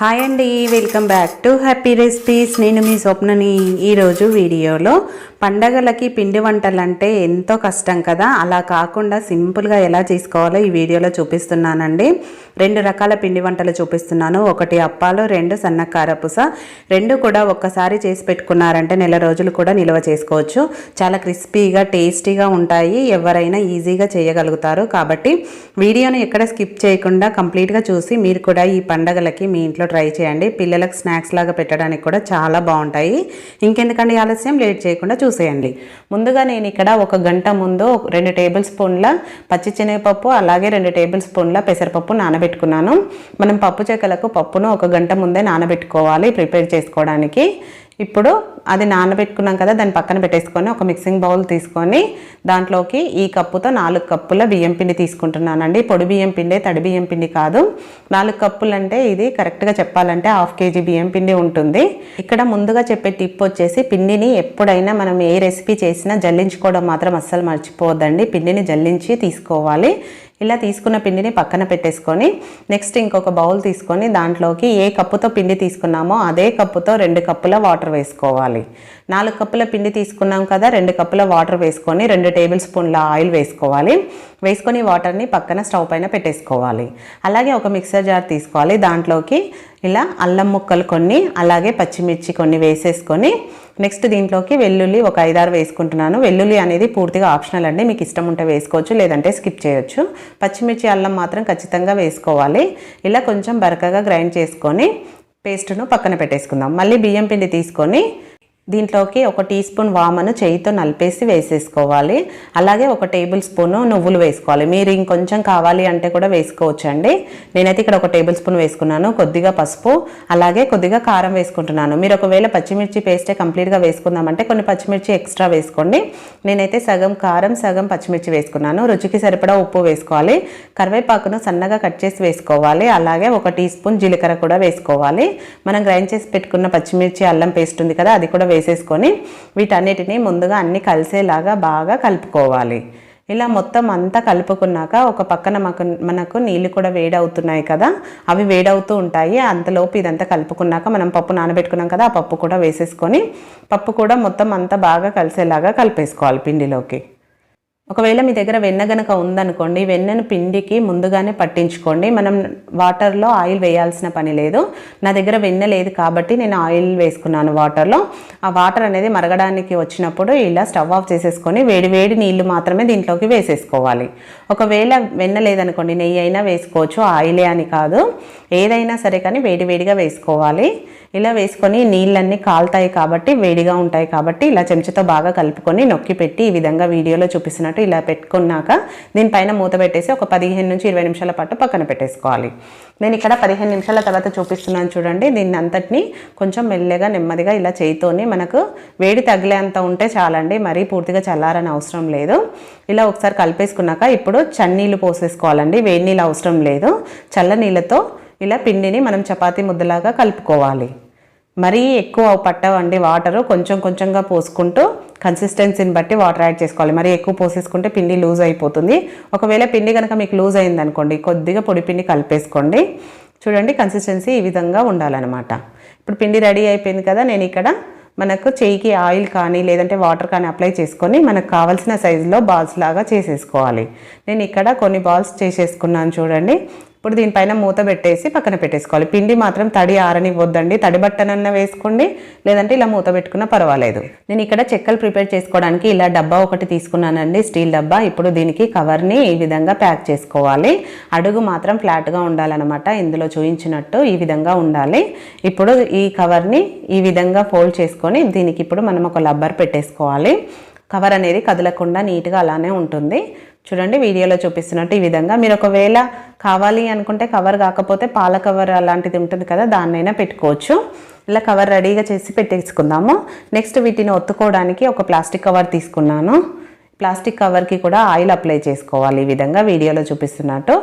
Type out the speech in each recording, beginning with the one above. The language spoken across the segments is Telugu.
హాయ్ అండి welcome back to happy recipes నేను మీ స్వప్నని ఈరోజు వీడియోలో పండగలకి పిండి వంటలు అంటే ఎంతో కష్టం కదా? అలా కాకుండా సింపుల్గా ఎలా చేసుకోవాలో ఈ వీడియోలో చూపిస్తున్నానండి. రెండు రకాల పిండి వంటలు చూపిస్తున్నాను. ఒకటి అప్పాలు రెండు సన్నకార పుస రెండు కూడా ఒక్కసారి చేసి పెట్టుకున్నారంటే నెల రోజులు కూడా నిల్వ చేసుకోవచ్చు. చాలా క్రిస్పీగా టేస్టీగా ఉంటాయి. ఎవరైనా ఈజీగా చేయగలుగుతారు. కాబట్టి వీడియోను ఎక్కడ స్కిప్ చేయకుండా కంప్లీట్గా చూసి మీరు కూడా ఈ పండగలకి మీ ఇంట్లో ట్రై చేయండి. పిల్లలకు స్నాక్స్ లాగా పెట్టడానికి కూడా చాలా బాగుంటాయి. ఇంకెందుకండి ఆలస్యం? లేట్ చేయకుండా చూసేయండి. ముందుగా నేను ఇక్కడ ఒక గంట ముందు రెండు టేబుల్ స్పూన్ల పచ్చి శనగపప్పు అలాగే రెండు టేబుల్ స్పూన్ల పెసరపప్పు నానబెట్టుకున్నాను. మనం పప్పు చెక్కలకు పప్పును ఒక గంట ముందే నానబెట్టుకోవాలి ప్రిపేర్ చేసుకోవడానికి. ఇప్పుడు అది నానబెట్టుకున్నాం కదా దాన్ని పక్కన పెట్టేసుకొని ఒక మిక్సింగ్ బౌల్ తీసుకొని దాంట్లోకి ఈ కప్పుతో నాలుగు కప్పుల బియ్యం పిండి తీసుకుంటున్నానండి. పొడి బియ్యం పిండి తడి బియ్యం పిండి కాదు. నాలుగు కప్పులు అంటే ఇది కరెక్ట్గా చెప్పాలంటే హాఫ్ కేజీ బియ్యం పిండి ఉంటుంది. ఇక్కడ ముందుగా చెప్పే టిప్ వచ్చేసి పిండిని ఎప్పుడైనా మనం ఏ రెసిపీ చేసినా జల్లించుకోవడం మాత్రం అస్సలు మర్చిపోవద్దండి. పిండిని జల్లించి తీసుకోవాలి. ఇలా తీసుకున్న పిండిని పక్కన పెట్టేసుకొని నెక్స్ట్ ఇంకొక బౌల్ తీసుకొని దాంట్లోకి ఏ కప్పుతో పిండి తీసుకున్నామో అదే కప్పుతో రెండు కప్పుల వాటర్ వేసుకోవాలి. నాలుగు కప్పుల పిండి తీసుకున్నాం కదా రెండు కప్పుల వాటర్ వేసుకొని రెండు టేబుల్ స్పూన్ల ఆయిల్ వేసుకోవాలి. వేసుకొని వాటర్ని పక్కన స్టవ్ పైన పెట్టేసుకోవాలి. అలాగే ఒక మిక్సర్ జార్ తీసుకోవాలి. దాంట్లోకి ఇలా అల్లం ముక్కలు కొన్ని అలాగే పచ్చిమిర్చి కొన్ని వేసేసుకొని నెక్స్ట్ దీంట్లోకి వెల్లుల్లి ఒక ఐదారు వేసుకుంటున్నాను. వెల్లుల్లి అనేది పూర్తిగా ఆప్షనల్ అండి. మీకు ఇష్టం ఉంటే వేసుకోవచ్చు లేదంటే స్కిప్ చేయొచ్చు. పచ్చిమిర్చి అల్లం మాత్రం ఖచ్చితంగా వేసుకోవాలి. ఇలా కొంచెం బరకగా గ్రైండ్ చేసుకొని పేస్ట్ను పక్కన పెట్టేసుకుందాం. మళ్ళీ బియ్యం పిండి తీసుకొని దీంట్లోకి ఒక టీ స్పూన్ వామను చేయితో నలిపేసి వేసేసుకోవాలి. అలాగే ఒక టేబుల్ స్పూన్ నువ్వులు వేసుకోవాలి. మీరు ఇంకొంచెం కావాలి అంటే కూడా వేసుకోవచ్చండి. నేనైతే ఇక్కడ ఒక టేబుల్ స్పూన్ వేసుకున్నాను కొద్దిగా పసుపు అలాగే కొద్దిగా కారం వేసుకుంటున్నాను. మీరు ఒకవేళ పచ్చిమిర్చి పేస్టే కంప్లీట్గా వేసుకుందామంటే కొన్ని పచ్చిమిర్చి ఎక్స్ట్రా వేసుకోండి. నేనైతే సగం కారం సగం పచ్చిమిర్చి వేసుకున్నాను. రుచికి సరిపడా ఉప్పు వేసుకోవాలి. కరివేపాకును సన్నగా కట్ చేసి వేసుకోవాలి. అలాగే ఒక టీ స్పూన్ జీలకర్ర కూడా వేసుకోవాలి. మనం గ్రైండ్ చేసి పెట్టుకున్న పచ్చిమిర్చి అల్లం పేస్ట్ ఉంది కదా అది కూడా వేసేసుకొని వీటన్నిటిని ముందుగా అన్ని కలిసేలాగా బాగా కలుపుకోవాలి. ఇలా మొత్తం అంతా కలుపుకున్నాక ఒక పక్కన మాకు మనకు నీళ్ళు కూడా వేడవుతున్నాయి కదా అవి వేడవుతూ ఉంటాయి. అంతలోపు ఇదంతా కలుపుకున్నాక మనం పప్పు నానబెట్టుకున్నాం కదా ఆ పప్పు కూడా వేసేసుకొని పప్పు కూడా మొత్తం అంతా బాగా కలిసేలాగా కలిపేసుకోవాలి పిండిలోకి. ఒకవేళ మీ దగ్గర వెన్న గనక ఉందనుకోండి వెన్నను పిండికి ముందుగానే పట్టించుకోండి. మనం వాటర్లో ఆయిల్ వేయాల్సిన పని లేదు. నా దగ్గర వెన్న లేదు కాబట్టి నేను ఆయిల్ వేసుకున్నాను వాటర్లో. ఆ వాటర్ అనేది మరగడానికి వచ్చినప్పుడు ఇలా స్టవ్ ఆఫ్ చేసేసుకొని వేడి వేడి నీళ్ళు మాత్రమే దీంట్లోకి వేసేసుకోవాలి. ఒకవేళ వెన్న లేదనుకోండి నెయ్యి అయినా వేసుకోవచ్చు. ఆయిలే అని కాదు. ఏదైనా సరే కానీ వేడివేడిగా వేసుకోవాలి. ఇలా వేసుకొని నీళ్ళన్నీ కాలుతాయి కాబట్టి వేడిగా ఉంటాయి కాబట్టి ఇలా చెంచాతో బాగా కలుపుకొని నొక్కి పెట్టి ఈ విధంగా వీడియోలో చూపిస్తున్నట్టు ఇలా పెట్టుకున్నాక దీనిపైన మూత పెట్టేసి ఒక పదిహేను నుంచి ఇరవై నిమిషాల పాటు పక్కన పెట్టేసుకోవాలి. నేను ఇక్కడ పదిహేను నిమిషాల తర్వాత చూపిస్తున్నాను చూడండి. దీన్ని అంతటిని కొంచెం మెల్లగా నెమ్మదిగా ఇలా చేయితోని మనకు వేడి తగిలేంత ఉంటే చాలండి. మరీ పూర్తిగా చల్లారని అవసరం లేదు. ఇలా ఒకసారి కలిపేసుకున్నాక ఇప్పుడు చన్నీళ్ళు పోసేసుకోవాలండి. వేడి నీళ్ళు అవసరం లేదు. చల్ల నీళ్ళతో ఇలా పిండిని మనం చపాతీ ముద్దలాగా కలుపుకోవాలి. మరీ ఎక్కువ పట్టవండి వాటరు. కొంచెం కొంచెంగా పోసుకుంటూ కన్సిస్టెన్సీని బట్టి వాటర్ యాడ్ చేసుకోవాలి. మరీ ఎక్కువ పోసేసుకుంటే పిండి లూజ్ అయిపోతుంది. ఒకవేళ పిండి కనుక మీకు లూజ్ అయిందనుకోండి కొద్దిగా పొడి పిండి కలిపేసుకోండి. చూడండి కన్సిస్టెన్సీ ఈ విధంగా ఉండాలన్నమాట. ఇప్పుడు పిండి రెడీ అయిపోయింది కదా నేను ఇక్కడ మనకు చేయికి ఆయిల్ కానీ లేదంటే వాటర్ కానీ అప్లై చేసుకొని మనకు కావాల్సిన సైజులో బాల్స్ లాగా చేసేసుకోవాలి. నేను ఇక్కడ కొన్ని బాల్స్ చేసేసుకున్నాను చూడండి. ఇప్పుడు దీనిపైన మూత పెట్టేసి పక్కన పెట్టేసుకోవాలి. పిండి మాత్రం తడి ఆరనివ్వద్దండి. తడి బట్టనన్న వేసుకోండి. లేదంటే ఇలా మూత పెట్టుకున్నా పర్వాలేదు. నేను ఇక్కడ చెక్కలు ప్రిపేర్ చేసుకోవడానికి ఇలా డబ్బా ఒకటి తీసుకున్నానండి. స్టీల్ డబ్బా. ఇప్పుడు దీనికి కవర్ని ఈ విధంగా ప్యాక్ చేసుకోవాలి. అడుగు మాత్రం ఫ్లాట్గా ఉండాలన్నమాట. ఇందులో చూయించినట్టు ఈ విధంగా ఉండాలి. ఇప్పుడు ఈ కవర్ని ఈ విధంగా ఫోల్డ్ చేసుకొని దీనికి ఇప్పుడు మనం ఒక లబ్బర్ పెట్టేసుకోవాలి. కవర్ అనేది కదలకుండా నీట్గా అలానే ఉంటుంది. చూడండి వీడియోలో చూపిస్తున్నట్టు ఈ విధంగా. మీరు ఒకవేళ కావాలి అనుకుంటే కవర్ కాకపోతే పాల కవర్ అలాంటిది ఉంటుంది కదా దాన్నైనా పెట్టుకోవచ్చు. ఇలా కవర్ రెడీగా చేసి పెట్టేసుకుందాము. నెక్స్ట్ వీటిని ఒత్తుకోవడానికి ఒక ప్లాస్టిక్ కవర్ తీసుకున్నాను. ప్లాస్టిక్ కవర్కి కూడా ఆయిల్ అప్లై చేసుకోవాలి ఈ విధంగా వీడియోలో చూపిస్తున్నట్టు.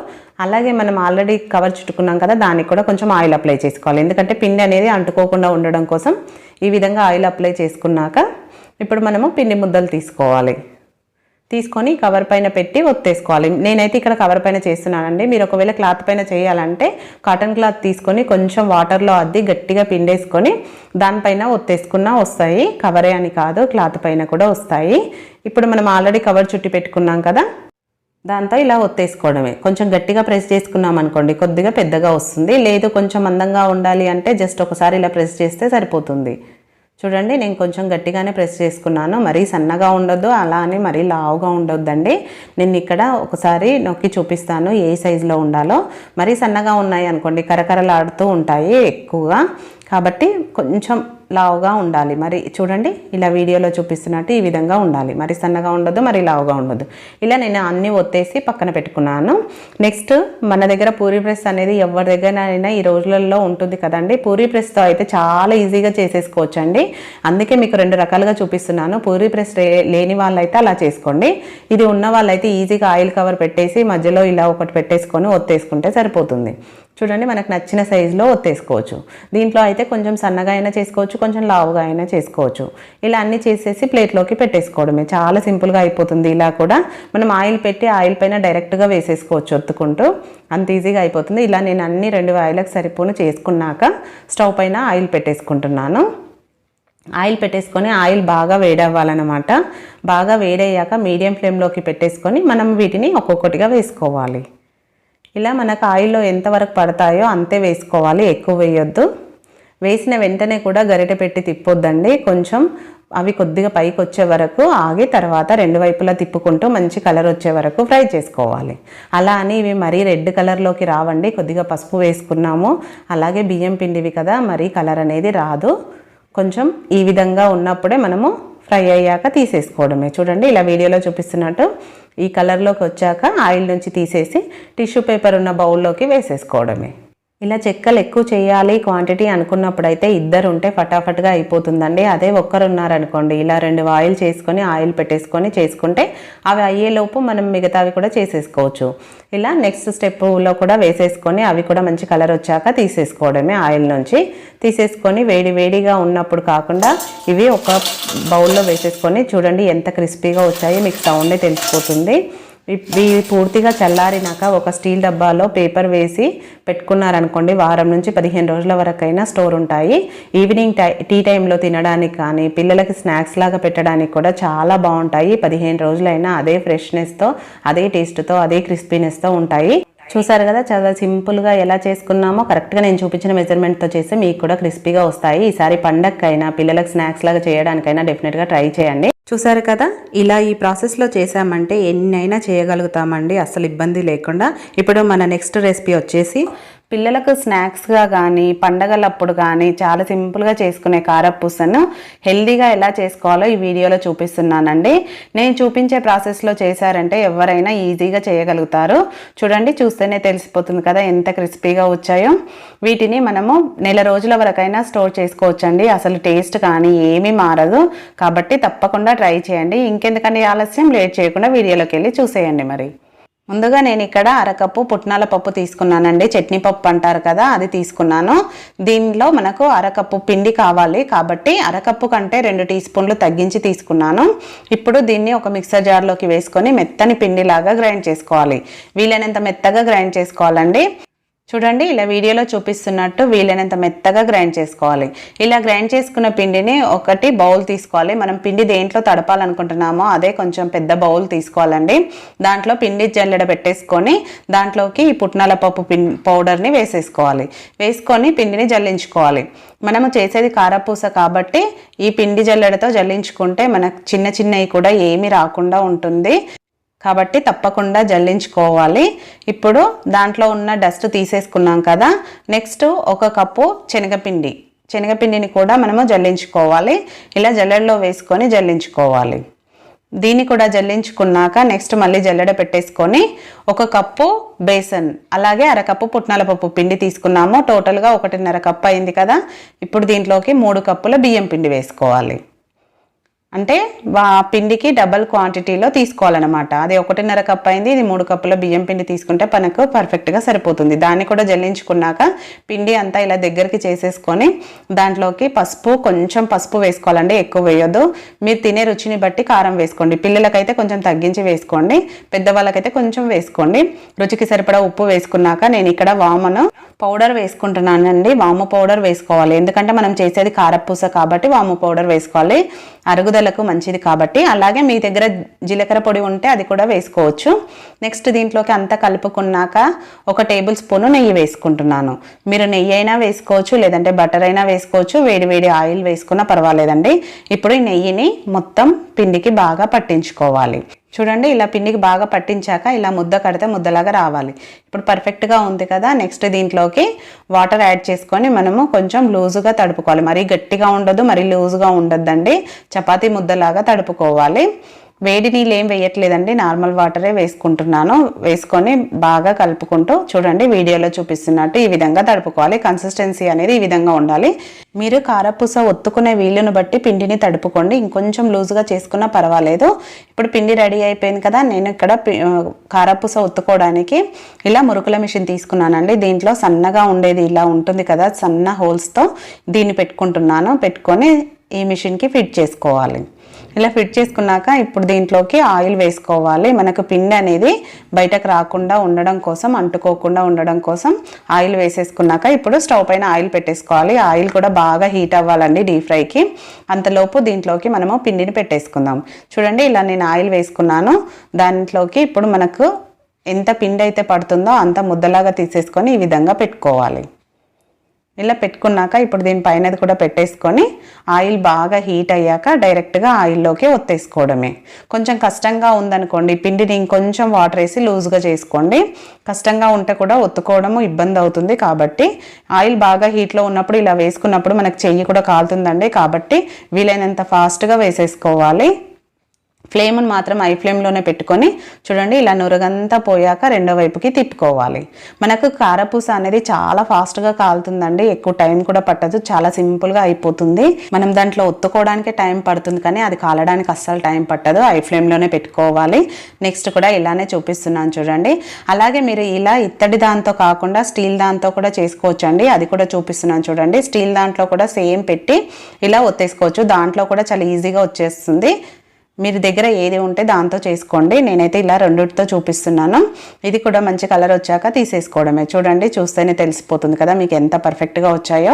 అలాగే మనం ఆల్రెడీ కవర్ చుట్టుకున్నాం కదా దానికి కూడా కొంచెం ఆయిల్ అప్లై చేసుకోవాలి. ఎందుకంటే పిండి అనేది అంటుకోకుండా ఉండడం కోసం ఈ విధంగా ఆయిల్ అప్లై చేసుకున్నాక ఇప్పుడు మనము పిండి ముద్దలు తీసుకోవాలి. తీసుకొని కవర్ పైన పెట్టి ఒత్తేసుకోవాలి. నేనైతే ఇక్కడ కవర్ పైన చేస్తున్నానండి. మీరు ఒకవేళ క్లాత్ పైన చేయాలంటే కాటన్ క్లాత్ తీసుకొని కొంచెం వాటర్లో అద్ది గట్టిగా పిండేసుకొని దానిపైన ఒత్తేసుకున్నా వస్తాయి. కవరే అని కాదు క్లాత్ పైన కూడా వస్తాయి. ఇప్పుడు మనం ఆల్రెడీ కవర్ చుట్టి పెట్టుకున్నాం కదా దాంతో ఇలా ఒత్తేసుకోవడమే. కొంచెం గట్టిగా ప్రెస్ చేసుకున్నాం అనుకోండి కొద్దిగా పెద్దగా వస్తుంది. లేదు కొంచెం అందంగా ఉండాలి అంటే జస్ట్ ఒకసారి ఇలా ప్రెస్ చేస్తే సరిపోతుంది. చూడండి నేను కొంచెం గట్టిగానే ప్రెస్ చేసుకున్నాను. మరీ సన్నగా ఉండొద్దు అలా అని మరీ లావుగా ఉండొద్దండి. నేను ఇక్కడ ఒకసారి నొక్కి చూపిస్తాను ఏ సైజులో ఉండాలో. మరీ సన్నగా ఉన్నాయి అనుకోండి కరకరలాడుతూ ఉంటాయి ఎక్కువగా. కాబట్టి కొంచెం లావుగా ఉండాలి. మరి చూడండి ఇలా వీడియోలో చూపిస్తున్నట్టు ఈ విధంగా ఉండాలి. మరి సన్నగా ఉండదు మరి లావుగా ఉండదు ఇలా నేను అన్నీ ఒత్తేసి పక్కన పెట్టుకున్నాను. నెక్స్ట్ మన దగ్గర పూరి ప్రెస్ అనేది ఎవరి దగ్గరైనా ఈ రోజులలో ఉంటుంది కదండి. పూరి ప్రెస్తో అయితే చాలా ఈజీగా చేసేసుకోవచ్చు అండి అందుకే మీకు రెండు రకాలుగా చూపిస్తున్నాను. పూరి ప్రెస్ లేని వాళ్ళైతే అలా చేసుకోండి. ఇది ఉన్న వాళ్ళైతే ఈజీగా ఆయిల్ కవర్ పెట్టేసి మధ్యలో ఇలా ఒకటి పెట్టేసుకొని ఒత్తేసుకుంటే సరిపోతుంది. చూడండి మనకు నచ్చిన సైజులో ఒత్తేసుకోవచ్చు. దీంట్లో అయితే కొంచెం సన్నగా అయినా చేసుకోవచ్చు కొంచెం లావుగా అయినా చేసుకోవచ్చు. ఇలా అన్నీ చేసేసి ప్లేట్లోకి పెట్టేసుకోవడమే. చాలా సింపుల్గా అయిపోతుంది. ఇలా కూడా మనం ఆయిల్ పెట్టి ఆయిల్ పైన డైరెక్ట్గా వేసేసుకోవచ్చు ఒత్తుకుంటూ. అంత ఈజీగా అయిపోతుంది. ఇలా నేను అన్ని రెండు ఆయిలకు సరిపోను చేసుకున్నాక స్టవ్ పైన ఆయిల్ పెట్టేసుకుంటున్నాను. ఆయిల్ పెట్టేసుకొని ఆయిల్ బాగా వేడవ్వాలన్నమాట. బాగా వేడయ్యాక మీడియం ఫ్లేమ్లోకి పెట్టేసుకొని మనం వీటిని ఒక్కొక్కటిగా వేసుకోవాలి. ఇలా మనకు ఆయిల్లో ఎంతవరకు పడతాయో అంతే వేసుకోవాలి ఎక్కువ వేయొద్దు. వేసిన వెంటనే కూడా గరిటె పెట్టి తిప్పొద్దండి. కొంచెం అవి కొద్దిగా పైకి వచ్చే వరకు ఆగి తర్వాత రెండు వైపులా తిప్పుకుంటూ మంచి కలర్ వచ్చే వరకు ఫ్రై చేసుకోవాలి. అలా అని ఇవి మరీ రెడ్ కలర్లోకి రావండి. కొద్దిగా పసుపు వేసుకున్నాము. అలాగే బియ్యం పిండివి కదా మరీ కలర్ అనేది రాదు. కొంచెం ఈ విధంగా ఉన్నప్పుడే మనము ఫ్రై అయ్యాక తీసేసుకోవడమే. చూడండి ఇలా వీడియోలో చూపిస్తున్నట్టు ఈ కలర్లోకి వచ్చాక ఆయిల్ నుంచి తీసేసి టిష్యూ పేపర్ ఉన్న బౌల్లోకి వేసేసుకోవడమే. ఇలా చెక్కలు ఎక్కువ చేయాలి క్వాంటిటీ అనుకున్నప్పుడైతే ఇద్దరు ఉంటే ఫటాఫట్గా అయిపోతుందండి. అదే ఒక్కరున్నారనుకోండి ఇలా రెండు ఆయిల్ చేసుకొని ఆయిల్ పెట్టేసుకొని చేసుకుంటే అవి అయ్యేలోపు మనం మిగతావి కూడా చేసేసుకోవచ్చు. ఇలా నెక్స్ట్ స్టెప్లో కూడా వేసేసుకొని అవి కూడా మంచి కలర్ వచ్చాక తీసేసుకోవడమే ఆయిల్ నుంచి. తీసేసుకొని వేడి వేడిగా ఉన్నప్పుడు కాకుండా ఇవి ఒక బౌల్లో వేసేసుకొని చూడండి ఎంత క్రిస్పీగా వచ్చాయో మీకు సౌండే తెలిసిపోతుంది. ఇవి పూర్తిగా చల్లారినాక ఒక స్టీల్ డబ్బాలో పేపర్ వేసి పెట్టుకున్నారనుకోండి వారం నుంచి పదిహేను రోజుల వరకైనా స్టోర్ ఉంటాయి. ఈవినింగ్ టై టీ టైంలో తినడానికి కానీ పిల్లలకి స్నాక్స్ లాగా పెట్టడానికి కూడా చాలా బాగుంటాయి. పదిహేను రోజులైనా అదే ఫ్రెష్నెస్తో అదే టేస్ట్తో అదే క్రిస్పీనెస్తో ఉంటాయి. చూసారు కదా చాలా సింపుల్గా ఎలా చేసుకున్నామో కరెక్ట్గా నేను చూపించిన మెజర్మెంట్తో చేస్తే మీకు కూడా క్రిస్పీగా వస్తాయి. ఈసారి పండగకైనా పిల్లలకు స్నాక్స్ లాగా చేయడానికైనా డెఫినెట్గా ట్రై చేయండి. చూసారు కదా? ఇలా ఈ ప్రాసెస్లో చేసామంటే ఎన్నైనా చేయగలుగుతామండి. అసలు ఇబ్బంది లేకుండా. ఇప్పుడు మన నెక్స్ట్ రెసిపీ వచ్చేసి పిల్లలకు స్నాక్స్గా కానీ పండగలప్పుడు కానీ చాలా సింపుల్గా చేసుకునే కారపూసను హెల్దీగా ఎలా చేసుకోవాలో ఈ వీడియోలో చూపిస్తున్నానండి. నేను చూపించే ప్రాసెస్లో చేశారంటే ఎవరైనా ఈజీగా చేయగలుగుతారు. చూడండి చూస్తేనే తెలిసిపోతుంది కదా ఎంత క్రిస్పీగా వచ్చాయో. వీటిని మనము నెల రోజుల వరకైనా స్టోర్ చేసుకోవచ్చండి. అసలు టేస్ట్ కానీ ఏమీ మారదు. కాబట్టి తప్పకుండా ట్రై చేయండి. ఇంకెందుకని ఆలస్యం? లేట్ చేయకుండా వీడియోలోకి వెళ్ళి చూసేయండి మరి. ముందుగా నేను ఇక్కడ అరకప్పు పుట్నాల పప్పు తీసుకున్నానండి. చట్నీ పప్పు అంటారు కదా అది తీసుకున్నాను. దీనిలో మనకు అరకప్పు పిండి కావాలి కాబట్టి అరకప్పు కంటే రెండు టీ స్పూన్లు తగ్గించి తీసుకున్నాను. ఇప్పుడు దీన్ని ఒక మిక్సర్ జార్లోకి వేసుకొని మెత్తని పిండిలాగా గ్రైండ్ చేసుకోవాలి. వీలైనంత మెత్తగా గ్రైండ్ చేసుకోవాలండి. చూడండి ఇలా వీడియోలో చూపిస్తున్నట్టు వీలైనంత మెత్తగా గ్రైండ్ చేసుకోవాలి. ఇలా గ్రైండ్ చేసుకున్న పిండిని ఒకటి బౌల్ తీసుకోవాలి. మనం పిండి దేంట్లో తడపాలనుకుంటున్నామో అదే కొంచెం పెద్ద బౌల్ తీసుకోవాలండి. దాంట్లో పిండి జల్లెడ పెట్టేసుకొని దాంట్లోకి ఈ పుట్నాల పప్పు పిం పౌడర్ని వేసేసుకోవాలి. వేసుకొని పిండిని జల్లించుకోవాలి. మనము చేసేది కారపూస కాబట్టి ఈ పిండి జల్లెడతో జల్లించుకుంటే మనకు చిన్న చిన్నవి కూడా ఏమీ రాకుండా ఉంటుంది. కాబట్టి తప్పకుండా జల్లించుకోవాలి. ఇప్పుడు దాంట్లో ఉన్న డస్ట్ తీసేసుకున్నాం కదా. నెక్స్ట్ ఒక కప్పు శనగపిండి. శనగపిండిని కూడా మనము జల్లించుకోవాలి. ఇలా జల్లెడలో వేసుకొని జల్లించుకోవాలి. దీన్ని కూడా జల్లించుకున్నాక నెక్స్ట్ మళ్ళీ జల్లెడ పెట్టేసుకొని ఒక కప్పు బేసన్ అలాగే అరకప్పు పుట్నాల పప్పు పిండి తీసుకున్నాము. టోటల్గా ఒకటిన్నర కప్పు అయింది కదా. ఇప్పుడు దీంట్లోకి మూడు కప్పుల బియ్యం పిండి వేసుకోవాలి. అంటే వా పిండికి డబల్ క్వాంటిటీలో తీసుకోవాలన్నమాట. అది ఒకటిన్నర కప్ అయింది ఇది మూడు కప్పుల బియ్యం పిండి తీసుకుంటే మనకు పర్ఫెక్ట్గా సరిపోతుంది. దాన్ని కూడా జల్లించుకున్నాక పిండి అంతా ఇలా దగ్గరికి చేసేసుకొని దాంట్లోకి పసుపు కొంచెం పసుపు వేసుకోవాలండి ఎక్కువ వేయొద్దు. మీరు తినే రుచిని బట్టి కారం వేసుకోండి. పిల్లలకైతే కొంచెం తగ్గించి వేసుకోండి. పెద్దవాళ్ళకైతే కొంచెం వేసుకోండి. రుచికి సరిపడా ఉప్పు వేసుకున్నాక నేను ఇక్కడ వామను పౌడర్ వేసుకుంటున్నానండి. వాము పౌడర్ వేసుకోవాలి. ఎందుకంటే మనం చేసేది కారపూస కాబట్టి వాము పౌడర్ వేసుకోవాలి. అరుగుదల అరుగుదలకు మంచిది కాబట్టి అలాగే మీ దగ్గర జీలకర్ర పొడి ఉంటే అది కూడా వేసుకోవచ్చు. నెక్స్ట్ దీంట్లోకి అంతా కలుపుకున్నాక ఒక టేబుల్ స్పూను నెయ్యి వేసుకుంటున్నాను. మీరు నెయ్యి అయినా వేసుకోవచ్చు లేదంటే బటర్ అయినా వేసుకోవచ్చు వేడి వేడి ఆయిల్ వేసుకున్నా పర్వాలేదండి. ఇప్పుడు ఈ నెయ్యిని మొత్తం పిండికి బాగా పట్టించుకోవాలి. చూడండి ఇలా పిండికి బాగా పట్టించాక ఇలా ముద్ద కడితే ముద్దలాగా రావాలి. ఇప్పుడు పర్ఫెక్ట్గా ఉంది కదా నెక్స్ట్ దీంట్లోకి వాటర్ యాడ్ చేసుకొని మనము కొంచెం లూజుగా తడుపుకోవాలి. మరీ గట్టిగా ఉండదు మరీ లూజుగా ఉండొద్దండి. చపాతీ ముద్దలాగా తడుపుకోవాలి. వేడి నీళ్ళు ఏం వేయట్లేదండి నార్మల్ వాటరే వేసుకుంటున్నాను. వేసుకొని బాగా కలుపుకుంటూ చూడండి వీడియోలో చూపిస్తున్నట్టు ఈ విధంగా తడుపుకోవాలి. కన్సిస్టెన్సీ అనేది ఈ విధంగా ఉండాలి. మీరు కారపూస ఒత్తుకునే వీలును బట్టి పిండిని తడుపుకోండి. ఇంకొంచెం లూజుగా చేసుకున్నా పర్వాలేదు. ఇప్పుడు పిండి రెడీ అయిపోయింది కదా నేను ఇక్కడ కారపూస ఒత్తుకోవడానికి ఇలా మురుకుల మిషన్ తీసుకున్నానండి. దీంట్లో సన్నగా ఉండేది ఇలా ఉంటుంది కదా సన్న హోల్స్తో దీన్ని పెట్టుకుంటున్నాను. పెట్టుకొని ఈ మిషన్కి ఫిట్ చేసుకోవాలి. ఇలా ఫిట్ చేసుకున్నాక ఇప్పుడు దీంట్లోకి ఆయిల్ వేసుకోవాలి. మనకు పిండి అనేది బయటకు రాకుండా ఉండడం కోసం అంటుకోకుండా ఉండడం కోసం ఆయిల్ వేసేసుకున్నాక ఇప్పుడు స్టవ్ పైన ఆయిల్ పెట్టేసుకోవాలి. ఆయిల్ కూడా బాగా హీట్ అవ్వాలండి డీప్ ఫ్రైకి. అంతలోపు దీంట్లోకి మనము పిండిని పెట్టేసుకుందాం. చూడండి ఇలా నేను ఆయిల్ వేసుకున్నాను. దాంట్లోకి ఇప్పుడు మనకు ఎంత పిండి అయితే పడుతుందో అంత ముద్దలాగా తీసేసుకొని ఈ విధంగా పెట్టుకోవాలి. ఇలా పెట్టుకున్నాక ఇప్పుడు దీని పైన కూడా పెట్టేసుకొని ఆయిల్ బాగా హీట్ అయ్యాక డైరెక్ట్గా ఆయిల్లోకి ఒత్తేసుకోవడమే. కొంచెం కష్టంగా ఉందనుకోండి పిండిని ఇంకొంచెం వాటర్ వేసి లూజ్గా చేసుకోండి. కష్టంగా ఉంటే కూడా ఒత్తుకోవడము ఇబ్బంది అవుతుంది కాబట్టి ఆయిల్ బాగా హీట్లో ఉన్నప్పుడు ఇలా వేసుకున్నప్పుడు మనకు చెయ్యి కూడా కాలుతుందండి కాబట్టి వీలైనంత ఫాస్ట్గా వేసేసుకోవాలి. ఫ్లేమ్ను మాత్రం ఐ ఫ్లేమ్లోనే పెట్టుకొని చూడండి ఇలా నురగంతా పోయాక రెండో వైపుకి తిప్పుకోవాలి. మనకు కారపూస అనేది చాలా ఫాస్ట్గా కాలుతుందండి ఎక్కువ టైం కూడా పట్టదు చాలా సింపుల్గా అయిపోతుంది. మనం దాంట్లో ఒత్తుకోవడానికి టైం పడుతుంది కానీ అది కాలడానికి అస్సలు టైం పట్టదు ఐ ఫ్లేమ్లోనే పెట్టుకోవాలి. నెక్స్ట్ కూడా ఇలానే చూపిస్తున్నాను చూడండి. అలాగే మీరు ఇలా ఇత్తడి దాంతో కాకుండా స్టీల్ దాంతో కూడా చేసుకోవచ్చండి అది కూడా చూపిస్తున్నాను చూడండి. స్టీల్ దాంట్లో కూడా సేమ్ పెట్టి ఇలా ఒత్తేసుకోవచ్చు దాంట్లో కూడా చాలా ఈజీగా వచ్చేస్తుంది. మీరు దగ్గర ఏది ఉంటే దాంతో చేసుకోండి. నేనైతే ఇలా రెండుతో చూపిస్తున్నాను. ఇది కూడా మంచి కలర్ వచ్చాక తీసేసుకోవడమే. చూడండి చూస్తేనే తెలిసిపోతుంది కదా మీకు ఎంత పర్ఫెక్ట్గా వచ్చాయో.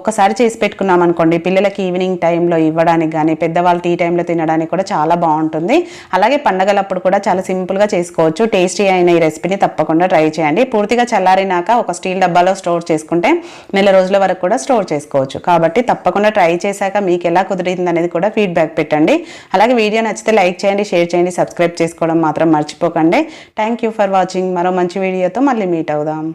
ఒకసారి చేసి పెట్టుకున్నాం అనుకోండి. పిల్లలకి ఈవినింగ్ టైంలో ఇవ్వడానికి కానీ పెద్దవాళ్ళు టీ టైంలో తినడానికి కూడా చాలా బాగుంటుంది. అలాగే పండగలప్పుడు కూడా చాలా సింపుల్గా చేసుకోవచ్చు. టేస్టీ అయిన ఈ రెసిపీని తప్పకుండా ట్రై చేయండి. పూర్తిగా చల్లారినాక ఒక స్టీల్ డబ్బాలో స్టోర్ చేసుకుంటే నెల రోజుల వరకు కూడా స్టోర్ చేసుకోవచ్చు. కాబట్టి తప్పకుండా ట్రై చేశాక మీకు ఎలా కుదిరింది అనేది కూడా ఫీడ్బ్యాక్ పెట్టండి. అలాగే వీడియో వీడియో నచ్చితే లైక్ చేయండి షేర్ చేయండి సబ్స్క్రైబ్ చేసుకోవడం మాత్రం మర్చిపోకండి. థ్యాంక్ యూ ఫర్ వాచింగ్ మరో మంచి వీడియోతో మళ్ళీ మీట్ అవుదాం.